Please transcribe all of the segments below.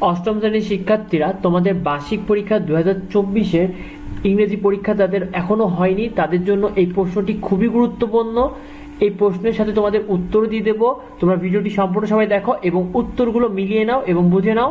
অষ্টম শ্রেণির শিক্ষার্থীরা তোমাদের বার্ষিক পরীক্ষা দু হাজার চব্বিশের ইংরেজি পরীক্ষা যাদের এখনও হয়নি। তাদের জন্য এই প্রশ্নটি খুবই গুরুত্বপূর্ণ। এই প্রশ্নের সাথে তোমাদের উত্তর দিয়ে দেবো। তোমরা ভিডিওটি সম্পূর্ণ সবাই দেখো এবং উত্তরগুলো মিলিয়ে নাও এবং বুঝে নাও।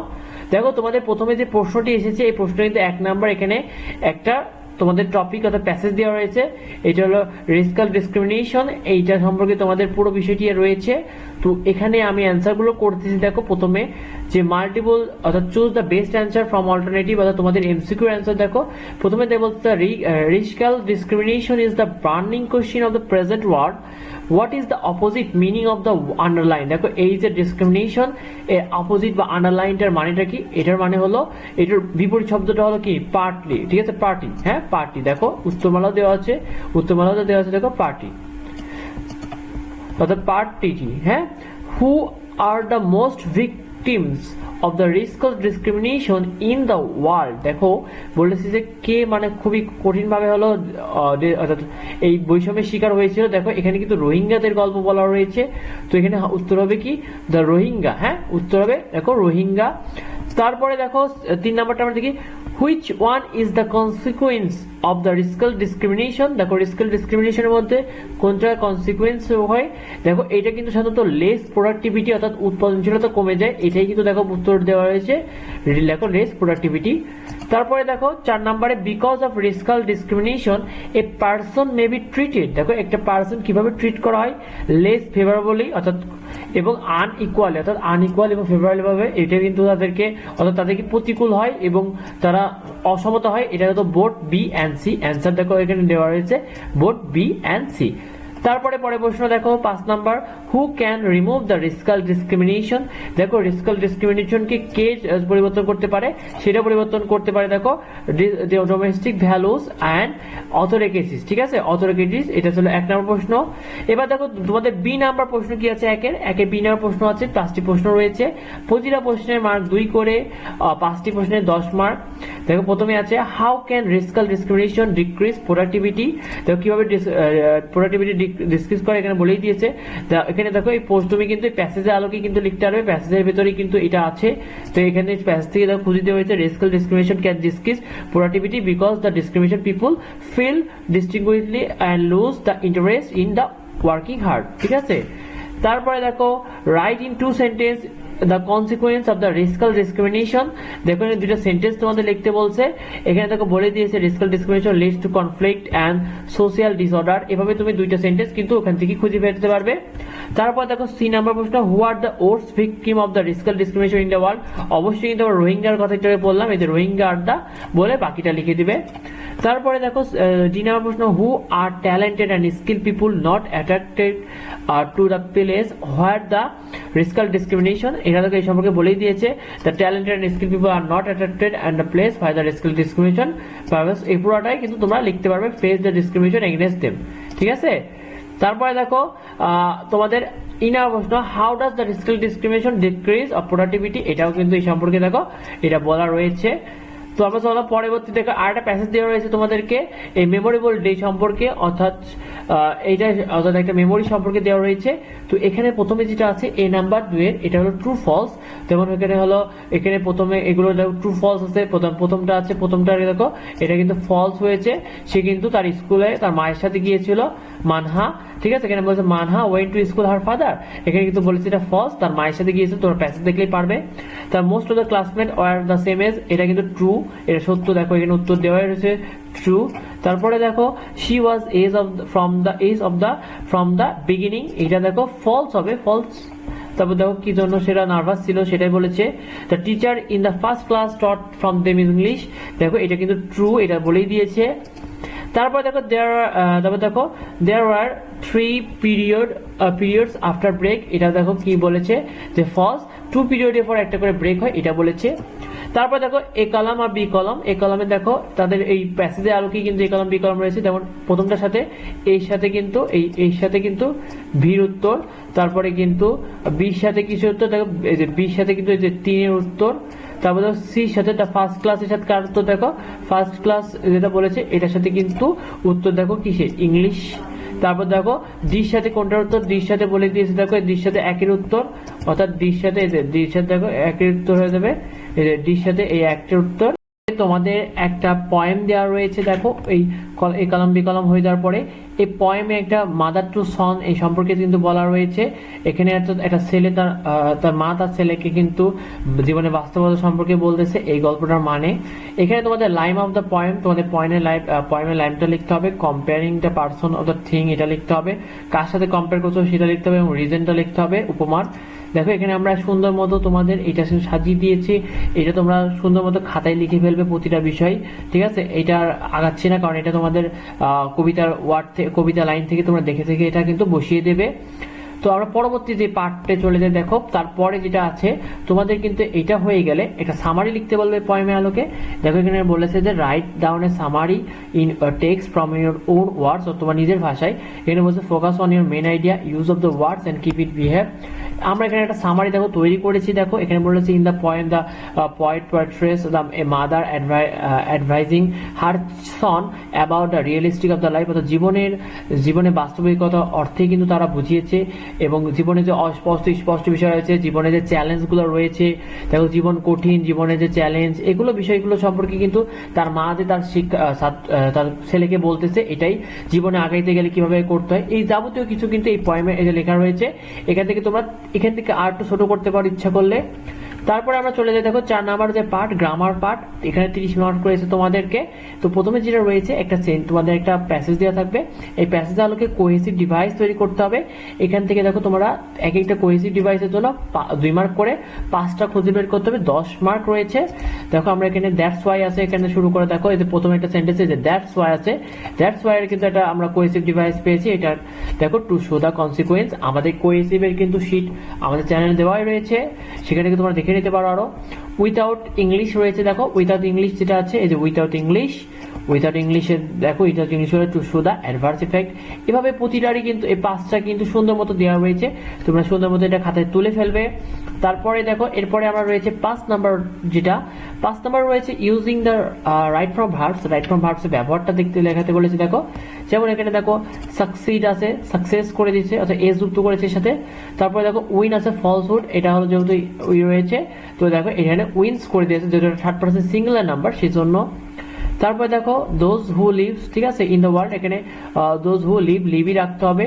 দেখো, তোমাদের প্রথমে যে প্রশ্নটি এসেছে, এই প্রশ্ন কিন্তু এক নাম্বার এখানে একটা তোমাদের টপিক অর্থাৎ প্যাসেজ দেওয়া রয়েছে। এটা হলো রিস্কাল ডিসক্রিমিনেশন এইটা সম্পর্কে তোমাদের পুরো বিষয়টি রয়েছে। তো এখানে আমি অ্যান্সারগুলো করতেছি। দেখো, প্রথমে যে মাল্টিপল অর্থাৎ choose the best answer from alternative অর্থাৎ তোমাদের এমসিকিউ অ্যান্সার দেখো। প্রথমে দেখো বলতে racial discrimination is the burning question of the present world what is the opposite meaning of the underline দেখো, এই যে ডিসক্রিমিনেশন এর অপোজিট বা আন্ডারলাইনটার মানেটা কি? এটার মানে হলো, এটার বিপরীত শব্দটা হলো কি? পার্টলি ঠিক আছে? পার্টি হ্যাঁ? পার্টি দেখো উত্তরমালা দেওয়া আছে উত্তরমালা দেওয়া আছে, দেখো পার্টি অর্থাৎ পার্টিটি হ্যাঁ? Who are the most victims of the risk of discrimination in the world দেখো, বলেছি যে কে মানে খুবই কঠিনভাবে হলো অর্থাৎ এই বৈষম্যের শিকার হয়েছিল। দেখো, এখানে কিন্তু রোহিঙ্গাদের গল্প বলা রয়েছে। তো এখানে উত্তর হবে কি? দ্য রোহিঙ্গা হ্যাঁ? উত্তর হবে, দেখো রোহিঙ্গা তারপরে দেখো, তিন নাম্বারটা আমরা দেখি। Which one is the consequence of the racial discrimination দেখো রিস্কাল ডিসক্রিমিনেশনের মধ্যে কোনটা কনসিকুয়েন্স হয়? দেখো, এটা কিন্তু সাধারণত লেস প্রোডাক্টিভিটি অর্থাৎ উৎপাদনশীলতা কমে যায়, এটাই কিন্তু দেখো উত্তর দেওয়া হয়েছে। দেখো লেস প্রোডাক্টিভিটি তারপরে দেখো, চার নম্বরে because of racial discrimination a person may be treated দেখো, একটা পার্সন কীভাবে ট্রিট করা হয়? লেস ফেভারেবলি অর্থাৎ এবং আনইকুয়ালি অর্থাৎ আনইকুয়াল এবং ফেভারেবল ভাবে এটা কিন্তু তাদেরকে, অর্থাৎ তাদেরকে প্রতিকূল হয় এবং তারা অসমতা হয়। এটা হয়তো both B and C answer দেখো এখানে দেওয়া রয়েছে বোর্ড বি অ্যান্ড সি তারপরে পরে প্রশ্ন দেখো, পাঁচ number who can remove the racial discrimination দেখো রিস্কাল ডিসক্রিমিনেশনকে কে পরিবর্তন করতে পারে? সেটা পরিবর্তন করতে পারে, দেখো ডোমেস্টিক ভ্যালুস অ্যান্ড অথরিকেটিস ঠিক আছে? অথরিকেটিস এটা ছিল এক নম্বর প্রশ্ন। এবার দেখো, তোমাদের বি নাম্বার প্রশ্ন কি আছে একের? একে বি নাম্বার প্রশ্ন আছে, পাঁচটি প্রশ্ন রয়েছে। প্রতিটা প্রশ্নের মার্ক দুই করে পাঁচটি প্রশ্নের দশ মার্ক দেখো, প্রথমে আছে how can racial discrimination decrease productivity দেখো, কীভাবে প্রোডাক্টিভিটি ডিসক্রিজ করে, এখানে বলেই দিয়েছে। এখানে দেখো, এই পোস্ট তুমি কিন্তু প্যাসেজের আলোকে কিন্তু লিখতে পারবে প্যাসেজের ভেতরে কিন্তু এটা আছে। তো এখানে প্যাসেজ থেকে দেখো, খুঁজে দেওয়া হয়েছে racial discrimination can decrease productivity because the discrimination people feel distinguishly and lose the interest in the working hard ঠিক আছে? তারপরে দেখো write in two sentence the consequence of the racial discrimination দেখো এখানে দুটো সেন্টেন্স তোমাদের লিখতে বলছে। এখানে দেখো বলে দিয়েছে racial discrimination leads to conflict and social disorder এভাবে তুমি দুইটা সেন্টেন্স কিন্তু ওখান থেকে খুঁজে ফেলতে পারবে। তারপর দেখো সি নাম্বার প্রশ্ন who are the worst victim of the racial discrimination in the world অবশ্যই কিন্তু রোহিঙ্গার কথা একটু বললাম যে রোহিঙ্গা আর বলে বাকিটা লিখে দিবে। তারপরে দেখো ডি নাম্বার প্রশ্ন who are talented and skill people not attracted to the place where the racial discrimination এটা দেখো এই সম্পর্কে বলেই দিয়েছে the talented and skill people are not attracted and the place where the racial discrimination এই পুরোটাই কিন্তু তোমরা লিখতে পারবে face the discrimination against them ঠিক আছে? তারপরে দেখো তোমাদের ইনার প্রশ্ন how does the racial discrimination decrease of productivity এটাও কিন্তু এই সম্পর্কে দেখো, এটা বলা রয়েছে। তো আমরা চলো পরবর্তী দেখো আর একটা প্যাসেজ দেওয়া রয়েছে তোমাদেরকে। এই মেমোরেবল ডে সম্পর্কে, অর্থাৎ এইটা, অর্থাৎ একটা মেমোরি সম্পর্কে দেওয়া রয়েছে। তো এখানে প্রথমে যেটা আছে এ নাম্বার দুয়ের এটা হলো ট্রু ফলস যেমন এখানে হলো, এখানে প্রথমে এগুলো ট্রু ফলস আছে, প্রথম, প্রথমটা আছে, প্রথমটা দেখো, এটা কিন্তু ফলস হয়েছে। সে কিন্তু তার স্কুলে তার মায়ের সাথে গিয়েছিল, মানহা। ঠিক আছে, এখানে বলছে, Manha went to school her father এখানে কিন্তু বলেছে, এটা ফলস তার মায়ের সাথে গিয়েছে তোমরা প্যাসেজ দেখলেই পারবে। তার most of the classmate are the same age এটা কিন্তু ট্রু এটা সত্য, দেখো, এখানে উত্তর দেওয়া রয়েছে ট্রু তারপরে দেখো she was age of from the age of the from the beginning এটা দেখো ফলস হবে ফলস তারপর দেখো, কি জন্য সেটা নার্ভাস ছিল, সেটাই বলেছে the teacher in the first class taught from them English দেখো, এটা কিন্তু ট্রু এটা বলেই দিয়েছে। তারপর দেখো দেয়ার তারপর দেখো there are three period periods after break এটা দেখো কি বলেছে যে ফার্স্ট টু পিরিয়ডের পর একটা করে ব্রেক হয়, এটা বলেছে তারপর দেখো, A column are B column. A কলামে দেখো, তাদের এই প্যাসেজের কি কিন্তু এ কলাম, বি কলাম রয়েছে। যেমন প্রথমটার সাথে, এর সাথে কিন্তু, এই, এর সাথে কিন্তু ভির উত্তর। তারপরে কিন্তু বির সাথে কিছু উত্তর? দেখো, এই যে বির সাথে কিন্তু এই যে তিনের উত্তর। তারপর দেখো, সির সাথে ফার্স্ট ক্লাসের সাথে কার উত্তর? দেখো ফার্স্ট ক্লাস যেটা বলেছে, এটার সাথে কিন্তু উত্তর দেখো কিসে ইংলিশ। তারপর দেখো, ডির সাথে কোনটার উত্তর? ডির সাথে বলে দিয়েছে দেখো ডির সাথে একের উত্তর। অর্থাৎ ডির সাথে ডির সাথে দেখো, একের উত্তর হয়ে যাবে। ডির সাথে এই একটার উত্তর। তোমাদের একটা পয়েম দেওয়া রয়েছে, দেখো, এই এই কলম বিকলম হয়ে যাওয়ার পরে। এই পয়েমে একটা মাদার টু সন এই সম্পর্কে কিন্তু বলা রয়েছে। এখানে একটা ছেলে তার তার মা তার ছেলেকে কিন্তু জীবনে বাস্তবতা সম্পর্কে বলতেছে, এই গল্পটার মানে। এখানে তোমাদের লাইম অফ দ্য পয়েম তোমাদের পয়েন্টের লাইম পয়েমের লাইমটা লিখতে হবে comparing the person of the thing এটা লিখতে হবে, কার সাথে কম্পেয়ার করছ সেটা লিখতে হবে এবং রিজনটা লিখতে হবে উপমান দেখো, এখানে আমরা সুন্দর মতো তোমাদের এটা সাজিয়ে দিয়েছি, এটা তোমরা সুন্দর মতো খাতায় লিখে ফেলবে প্রতিটা বিষয়, ঠিক আছে? এটা আগাচ্ছি না, কারণ এটা তোমাদের কবিতার ওয়ার্ড কবিতা লাইন থেকে তোমরা দেখে থেকে এটা কিন্তু বসিয়ে দেবে। তো আমরা পরবর্তী যে পার্টে চলে যাই, দেখো, তারপরে যেটা আছে, তোমাদের কিন্তু এটা হয়ে গেলে একটা সামারি লিখতে বলবে পয়েমে আলোকে। দেখো, এখানে বলেছে যে write down a summary in text from your own words তোমার নিজের ভাষায়। এখানে বলছে focus on your main idea use of the words and keep it behave আমরা এখানে একটা সামারি দেখো, তৈরি করেছি দেখো। এখানে বলেছে in the point the point poetess the mother advising her son about the realistic of the life অর্থাৎ জীবনের জীবনে বাস্তবিকতা অর্থে কিন্তু তারা বুঝিয়েছে এবং জীবনে যে অস্পষ্ট, স্পষ্ট বিষয় রয়েছে, জীবনে যে চ্যালেঞ্জগুলো রয়েছে, দেখো, জীবন কঠিন, জীবনে যে চ্যালেঞ্জ এগুলো বিষয়গুলো সম্পর্কে কিন্তু তার মা যে তার শিক্ষা তার ছেলেকে বলতেছে, এটাই জীবনে আগাইতে গেলে কীভাবে করতে হয়। এই যাবতীয় কিছু কিন্তু এই পয়েমে লেখা রয়েছে, এখান থেকে তোমরা এখান থেকে আর একটু ছোট করতে পারো ইচ্ছা করলে। তারপরে আমরা চলে যাই, দেখো, চার নাম্বার যে পার্ট গ্রামার পার্ট এখানে তিরিশ মার্ক রয়েছে তোমাদেরকে। তো প্রথমে যেটা রয়েছে, একটা চেন তোমাদের একটা প্যাসেজ দেওয়া থাকবে। এই প্যাসেজ আলোকে কোহেসিভ ডিভাইস তৈরি করতে হবে। এখান থেকে, দেখো, তোমরা এক একটা কোহেসিভ ডিভাইসের জন্য দুই মার্ক করে পাঁচটা খুঁজে বের করতে হবে। দশ মার্ক রয়েছে। দেখো, আমরা এখানে দ্যাটস ওয়াই আছে, এখানে শুরু করে দেখো। যে প্রথমে একটা সেন্টেন্স যে দ্যাটস ওয়াই আছে দ্যাটস ওয়াই এর কিন্তু একটা আমরা কোহেসিভ ডিভাইস পেয়েছি। এটা, দেখো টু শো দা কনসিকোয়েন্স আমাদের কোহেসিভ এর কিন্তু শিট আমাদের চ্যানেলে দেওয়াই রয়েছে। সেখানে তোমরা দেখে নিতে পারো আরও। উইথাউট ইংলিশ রয়েছে, দেখো। উইথাউট ইংলিশ যেটা আছে, এই যে উইথাউট ইংলিশ উইথাউট ইংলিশে দেখো উইথাউট ইংলিশ হলে to show the adverse effect এভাবে প্রতিটারই কিন্তু, এই পাঁচটা কিন্তু সুন্দর মতো দেওয়া রয়েছে। তোমরা সুন্দর মতো এটা খাতায় তুলে ফেলবে। তারপরে দেখো, এরপরে আমরা রয়েছে পাঁচ নাম্বার যেটা। পাঁচ নাম্বার রয়েছে using the right from verbs right from verbs ব্যবহারটা দেখতে, লেখাতে বলেছে, দেখো। যেমন এখানে দেখো সাকসিড আছে সাকসেস করে দিচ্ছে অর্থাৎ এস যুক্ত করেছে সাথে। তারপরে দেখো উইন আছে ফলসহুড এটা হলো যেহেতু উই রয়েছে, তো দেখো, এখানে উইন্স করে দিয়েছে, যেহেতু থার্ড পার্সন সিঙ্গুলার নাম্বার সেই জন্য তারপরে দেখো দোজ হু লিভস ঠিক আছে ইন দ্য ওয়ার্ল্ড এখানে দোজ হু লিভ লিভই রাখতে হবে।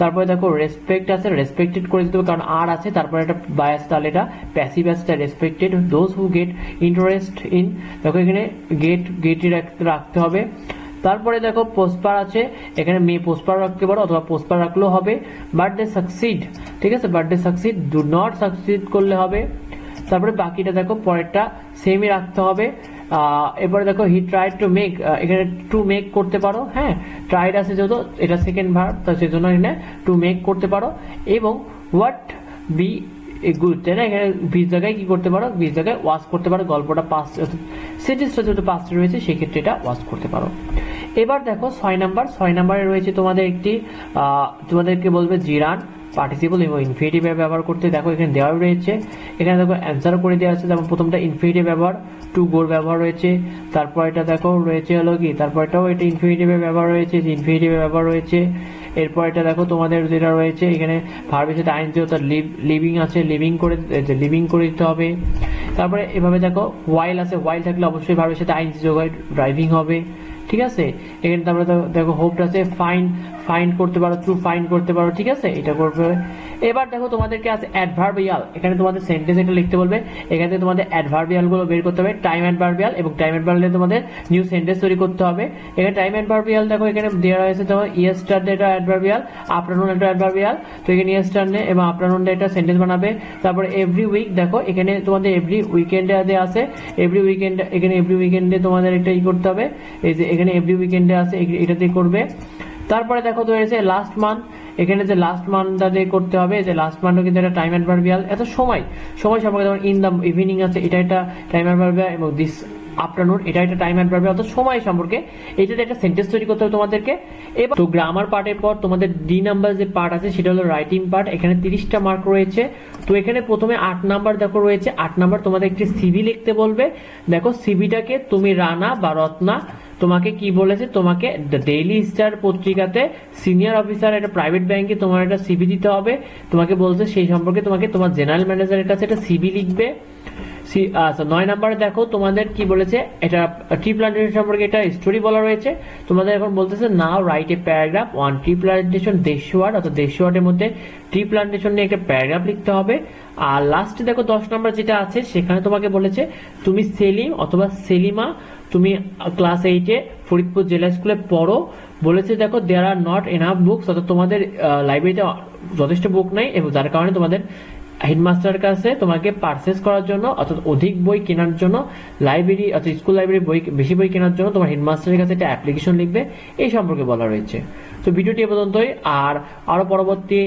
তারপরে দেখো রেসপেক্ট আছে রেসপেক্টেড করে দিতে হবে, কারণ আর আছে, তারপরে একটা বায়াস তাহলে এটা প্যাসিভ আছে respected those who get interest in দেখো এখানে গেট গেটই রাখতে হবে। তারপরে দেখো পোস্টপার আছে, এখানে মেয়ে পোস্টপার রাখতে পারো, অথবা পোস্টপার রাখলেও হবে। বার্থডে সাকসিড ঠিক আছে birthday succeed do not succeed করলে হবে। তারপরে বাকিটা দেখো, পরেরটা সেমই রাখতে হবে। এবারে দেখো হি ট্রাইড টু মেক এখানে টু মেক করতে পারো হ্যাঁ? ট্রাইড আছে যেহেতু, এটা সেকেন্ড ভার্ব তো সেজন্য এখানে টু মেক করতে পারো। এবং হোয়াট বি গুড তাই না? এখানে বিশ জায়গায় কি করতে পারো? বিশ জায়গায় ওয়াশ করতে পারো, গল্পটা পাঁচ সেন্টেন্সটা যেহেতু পাঁচটা রয়েছে, সেক্ষেত্রে এটা ওয়াশ করতে পারো। এবার দেখো, ছয় নাম্বার ছয় নাম্বারে রয়েছে তোমাদের একটি তোমাদেরকে বলবে জিরান। পার্টিসিপল এবং ইনফিনিটিভ ব্যবহার করতে দেখো, এখানে দেওয়া রয়েছে। এখানে দেখো অ্যান্সার করে দেওয়া আছে। যেমন প্রথমটা ইনফিনিটিভ ব্যবহার টু গোর ব্যবহার রয়েছে। তারপর এটা দেখো, রয়েছে হলো কি? তারপর এটাও এটা ইনফিনিটিভের ব্যবহার রয়েছে, যে ইনফিনিটিভের ব্যবহার রয়েছে। এরপর এটা দেখো, তোমাদের যেটা রয়েছে, এখানে ভার্বের সাথে আইন যেহেতু লিভ আছে লিভিং করে লিভিং করে দিতে হবে। তারপরে এভাবে দেখো ওয়াইল আছে ওয়াইল থাকলে অবশ্যই ভার্বের সাথে আইন যোগ হয় ড্রাইভিং হবে। ঠিক আছে? এখানে তারপরে দেখো- হোপটা আছে ফাইন ফাইন করতে পারো ট্রু ফাইন করতে পারো, ঠিক আছে? এটা করবে। এবার দেখো তোমাদেরকে আছে অ্যাডভার্বিয়াল এখানে তোমাদের সেন্টেন্স একটা লিখতে বলবে। এখানে তোমাদের অ্যাডভার্বিয়ালগুলো বের করতে হবে টাইম অ্যাডভার্বিয়াল এবং টাইম অ্যাডভার্বিয়াল তোমাদের নিউ সেন্টেন্স তৈরি করতে হবে। এখানে টাইম অ্যাডভার্বিয়াল দেখো, এখানে দেওয়া হয়েছে তোমার ইয়েস্টার এটা অ্যাডভার্বিয়াল আফটারনুন একটা অ্যাডভার্বিয়াল তো এখানে ইয়েস্টার এবং আফটারনুন এটা সেন্টেন্স বানাবে। তারপরে এভরি উইক দেখো, এখানে তোমাদের এভরি উইকেন্ডে আছে। এভরি উইকেন্ড এখানে এভরি উইকেন্ডে তোমাদের একটা ই করতে হবে। এই যে এখানে এভরি উইকেন্ডে আছে এটাতে করবে। তারপরে দেখো তো রয়েছে লাস্ট মান্থ এখানে যে লাস্ট মান্থটা দিয়ে করতে হবে, যে লাস্ট মান্থও কিন্তু একটা টাইম অ্যাডভার্বিয়াল এত সময় সময় সম্পর্কে যেমন ইন দ্য ইভিনিং আছে, এটা একটা টাইম অ্যাডভার্বিয়াল এবং দিস আফটারনুন এটা একটা টাইম অ্যাডভার্বিয়াল অর্থাৎ সময় সম্পর্কে এটাতে একটা সেন্টেন্স তৈরি করতে হবে তোমাদেরকে। এবার তো গ্রামার পার্টের পর তোমাদের ডি নাম্বার যে পার্ট আছে, সেটা হলো রাইটিং পার্ট এখানে তিরিশটা মার্ক রয়েছে। তো এখানে প্রথমে আট নাম্বার দেখো রয়েছে, আট নাম্বার তোমাদের একটি সিভি লিখতে বলবে। দেখো সিভিটাকে তুমি রানা বা রত্না তোমাকে কি বলেছে? তোমাকে ডেইলি স্টার পত্রিকাতে সিনিয়র অফিসার একটা প্রাইভেট ব্যাংকে তোমার একটা সিভি দিতে হবে। তোমাকে বলছে সেই সম্পর্কে তোমাকে তোমার জেনারেল ম্যানেজারের কাছে একটা সিভি লিখবে। আচ্ছা নয় নাম্বারে দেখো, তোমাদের কি বলেছে? এটা ট্রি প্লান্টেশন সম্পর্কে এটা স্টোরি বলা রয়েছে। তোমাদের এখন বলতেছে now write a paragraph one tree plantation দেড়শো ওয়ার্ড অর্থাৎ দেড়শো মধ্যে ট্রি প্লান্টেশন নিয়ে একটা প্যারাগ্রাফ লিখতে হবে। আর লাস্টে দেখো দশ নাম্বার যেটা আছে, সেখানে তোমাকে বলেছে, তুমি সেলিম অথবা সেলিমা তুমি ক্লাস এইটে ফরিদপুর জেলা স্কুলে পড়ো। বলেছে, দেখো there are not enough books অর্থাৎ তোমাদের লাইব্রেরিতে যথেষ্ট বুক নাই এবং যার কারণে তোমাদের হেডমাস্টারের কাছে তোমাকে পারচেস করার জন্য অর্থাৎ অধিক বই কেনার জন্য লাইব্রেরি অর্থাৎ স্কুল লাইব্রেরি বই, বেশি বই কেনার জন্য তোমার হেডমাস্টারের কাছে একটা অ্যাপ্লিকেশন লিখবে। এই সম্পর্কে বলা রয়েছে। তো ভিডিওটি এ পর্যন্তই। আর আরও পরবর্তী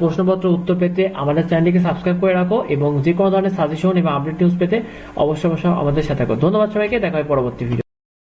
প্রশ্নপত্র উত্তর পেতে আমাদের চ্যানেলটিকে সাবস্ক্রাইব করে রাখো এবং যে কোনো ধরনের সাজেশন এবং আপডেট নিউজ পেতে অবশ্যই অবশ্যই আমাদের সাথে থাকো। ধন্যবাদ সবাইকে। দেখা হয় পরবর্তী ভিডিও